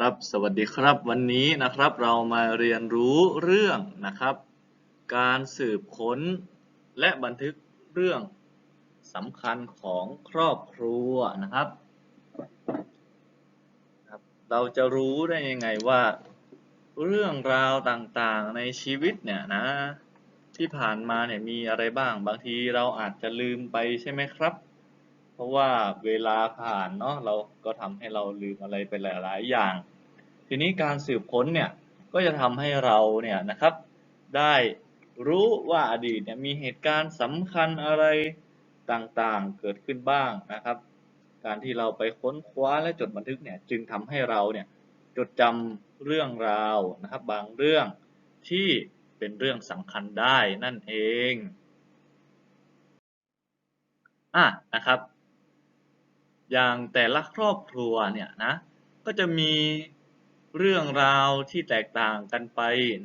ครับสวัสดีครับวันนี้นะครับเรามาเรียนรู้เรื่องนะครับ การสืบค้นและบันทึกเรื่องสำคัญของครอบครัวนะครับครับ เราจะรู้ได้ยังไงว่า เรื่องราวต่างๆในชีวิตเนี่ยนะ ที่ผ่านมาเนี่ยมีอะไรบ้างบางทีเราอาจจะลืมไปใช่ไหมครับ เพราะว่าเวลาผ่านเนาะเราก็ทำให้เราลืมอะไรไปหลาย ๆ อย่าง ทีนี้การสืบค้นเนี่ยก็จะทำให้เราเนี่ยนะครับ ได้รู้ว่าอดีตเนี่ยมีเหตุการณ์สำคัญอะไรต่างๆเกิดขึ้นบ้างนะครับ การที่เราไปค้นคว้าและจดบันทึกเนี่ยจึงทำให้เราเนี่ยจดจำเรื่องราวนะครับ บางเรื่องที่เป็นเรื่องสำคัญได้นั่นเองอะนะครับ อย่างแต่ละครอบครัวเนี่ยนะก็จะมีเรื่องราวที่แตกต่างกันไป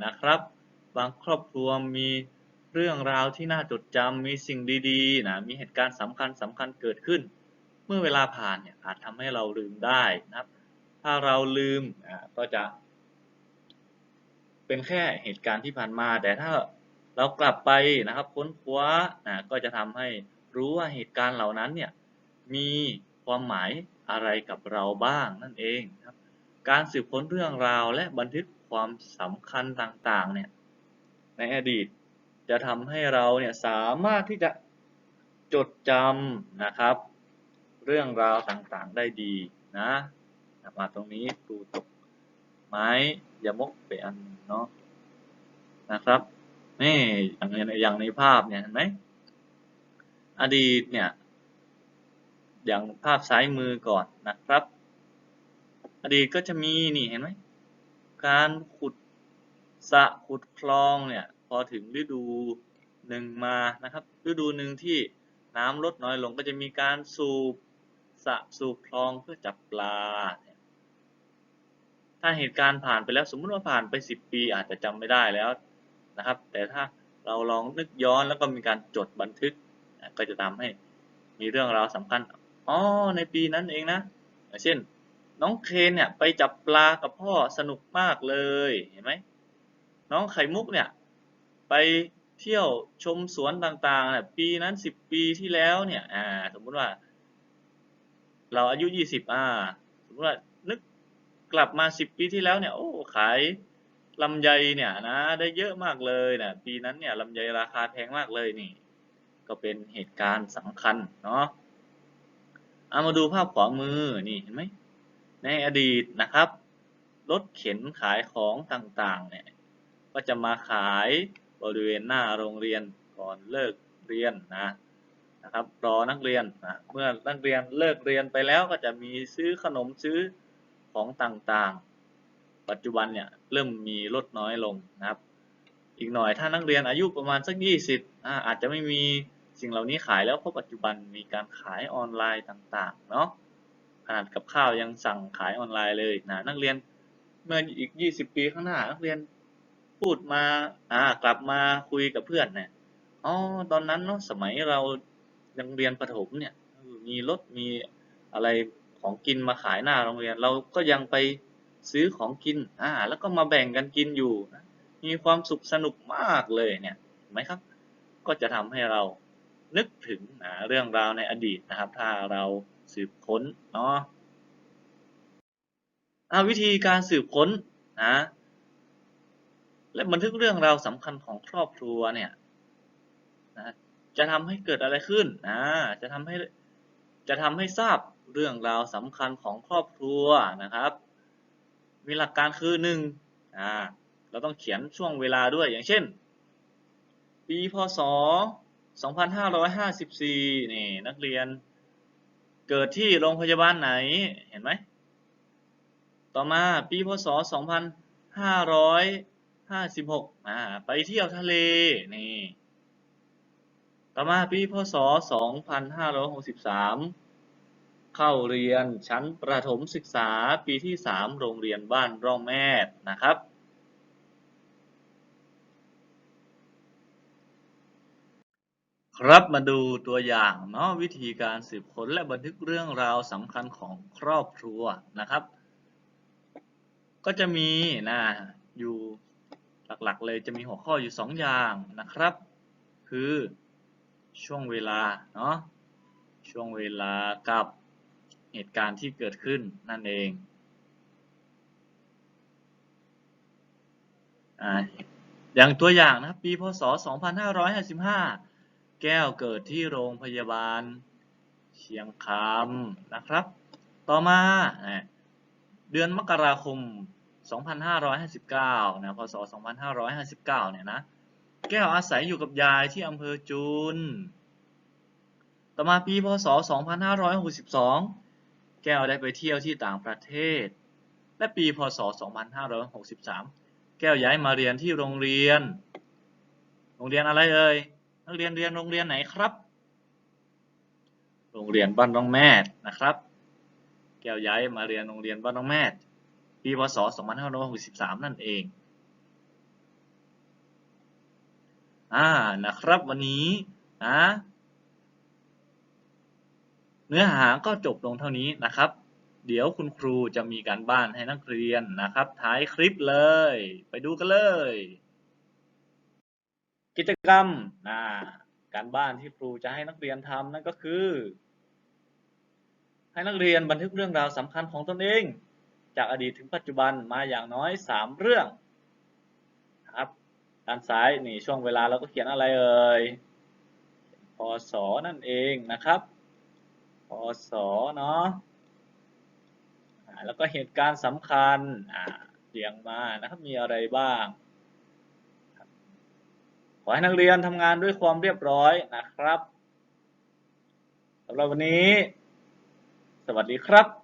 นะครับ บางครอบครัวมีเรื่องราวที่น่าจดจำมีสิ่งดีๆนะมีเหตุการณ์สำคัญสำคัญเกิดขึ้น เมื่อเวลาผ่านเนี่ยอาจทำให้เราลืมได้นะครับ ถ้าเราลืมอ่าก็จะ เป็นแค่เหตุการณ์ที่ผ่านมา แต่ถ้าเรากลับไปนะครับค้นคว้านะก็จะทำให้รู้ว่าเหตุการณ์เหล่านั้นเนี่ยมี ความหมายอะไรกับเราบ้างนั่นเองครับ การสืบค้นเรื่องราวและบันทึกความสำคัญต่างๆเนี่ยในอดีตจะทำให้เราเนี่ยสามารถที่จะจดจำนะครับ เรื่องราวต่างๆได้ดีนะมาตรงนี้ตูตกไม้ยามกไปอันเนาะนะครับนี่อย่างในอย่างในภาพเนี่ยเห็นไหมอดีตเนี่ย อย่างภาพซ้ายมือก่อนนะครับ อดีตก็จะมีนี่เห็นไหมการขุดสะขุดคลองเนี่ยพอถึงฤดูหนึ่งมานะครับ ฤดูหนึ่งที่น้ำลดน้อยลงก็จะมีการสูบสะสูบคลองเพื่อจับปลา ถ้าเหตุการณ์ผ่านไปแล้วสมมติว่าผ่านไปสิบปีอาจจะจำไม่ได้แล้วนะครับ แต่ถ้าเราลองนึกย้อนแล้วก็มีการจดบันทึก ก็จะทำให้มีเรื่องราวสำคัญ อ๋อในปีนั้นเองนะเช่น น้องเคนเนี่ยไปจับปลากับพ่อสนุกมากเลยเห็นไหมน้องไข่มุกเนี่ยไปเที่ยวชมสวนต่างๆเนี่ยปีนั้นสิบปีที่แล้วเนี่ยอ่าสมมุติว่า เราอายุยี่สิบอ่าสมมติว่านึกกลับมาสิบปีที่แล้วเนี่ยโอ้ขายลำไยเนี่ยนะได้เยอะมากเลยนะปีนั้นเนี่ยลำไยราคาแพงมากเลยนี่ ก็เป็นเหตุการณ์สำคัญเนาะ เอามาดูภาพขวามือนี่เห็นไหมในอดีตนะครับ รถเข็นขายของต่างๆเนี่ยก็จะมาขายบริเวณหน้าโรงเรียนก่อนเลิกเรียนนะนะครับรอนักเรียนนะเมื่อนักเรียนเลิกเรียนไปแล้วก็จะมีซื้อขนมซื้อของต่างๆ ปัจจุบันเนี่ยเริ่มมีลดน้อยลงนะครับ อีกหน่อยถ้านักเรียนอายุประมาณสักยี่สิบอาจจะไม่มี สิ่งเหล่านี้ขายแล้วเพราะปัจจุบันมีการขายออนไลน์ต่างๆเนาะขนาดกับข้าวยังสั่งขายออนไลน์เลยนะนักเรียนเมื่ออีกยี่สิบปีข้างหน้านักเรียนพูดมาอ่ากลับมาคุยกับเพื่อนเนี่ยอ๋อตอนนั้นเนาะสมัยเรายังเรียนประถมเนี่ยมีรถมีอะไรของกินมาขายหน้าโรงเรียนเราก็ยังไปซื้อของกินอ่าแล้วก็มาแบ่งกันกินอยู่นะมีความสุขสนุกมากเลยเนี่ยเห็นไหมครับ ก็จะทำให้เรา นึกถึงนะเรื่องราวในอดีตนะครับ ถ้าเราสืบค้นเนาะวิธีการสืบค้นนะและบันทึกเรื่องราวสำคัญของครอบครัวเนี่ยนะจะทำให้เกิดอะไรขึ้นนะจะทำให้จะทำให้ทราบเรื่องราวสำคัญของครอบครัวนะครับ มีหลักการคือหนึ่งอ่าเราต้องเขียนช่วงเวลาด้วยอย่างเช่น ปีพศ 2554 นี่นักเรียน เกิดที่โรงพยาบาลไหน เห็นไหม ต่อมาปีพศ 2556อ่าไปเที่ยวทะเล นี่ ต่อมาปีพศ 2563 เข้าเรียนชั้นประถมศึกษาปีที่ 3 โรงเรียนบ้านร่องแม่นะครับ ครับมาดูตัวอย่างเนาะวิธีการสืบค้นและบันทึกเรื่องราวสำคัญของครอบครัวนะครับ ก็จะมีนะอยู่หลักๆ เลยจะมีหัวข้ออยู่สองอย่างนะครับ คือช่วงเวลาเนาะช่วงเวลากับเหตุการณ์ที่เกิดขึ้นนั่นเองอ่าอย่างตัวอย่างนะครับปีพศ 2555 แก้วเกิดที่โรงพยาบาลเชียงคำนะครับ ต่อมาเดือนมกราคม 2559 นะพศ 2559 เนี่ยนะ แก้วอาศัยอยู่กับยายที่อำเภอจุน ต่อมาปีพศ 2562 แก้วได้ไปเที่ยวที่ต่างประเทศ และปีพศ 2563 แก้วย้ายมาเรียนที่โรงเรียน โรงเรียนอะไรเอ่ย นักเรียนเรียนโรงเรียนไหนครับ โรงเรียนบ้านน้องแม่นะครับ แก้วย้ายมาเรียนโรงเรียนบ้านน้องแม่ปีพศ2563 นั่นเองอ่านะครับวันนี้นะเนื้อหาก็จบลงเท่านี้นะครับ เดี๋ยวคุณครูจะมีการบ้านให้นักเรียนนะครับ ท้ายคลิปเลย ไปดูกันเลย กิจกรรมนะการบ้านที่ครูจะให้นักเรียนทำนั่นก็คือ ให้นักเรียนบันทึกเรื่องราวสำคัญของตนเอง จากอดีตถึงปัจจุบันมาอย่างน้อย 3 เรื่องนะครับด้านซ้ายนี่ช่วงเวลาเราก็เขียนอะไรเอ่ยพศนั่นเองนะครับพศเนาะแล้วก็เหตุการณ์สำคัญเรียงมานะครับมีอะไรบ้าง ขอให้นักเรียนทำงานด้วยความเรียบร้อยนะครับสำหรับวันนี้ สวัสดีครับ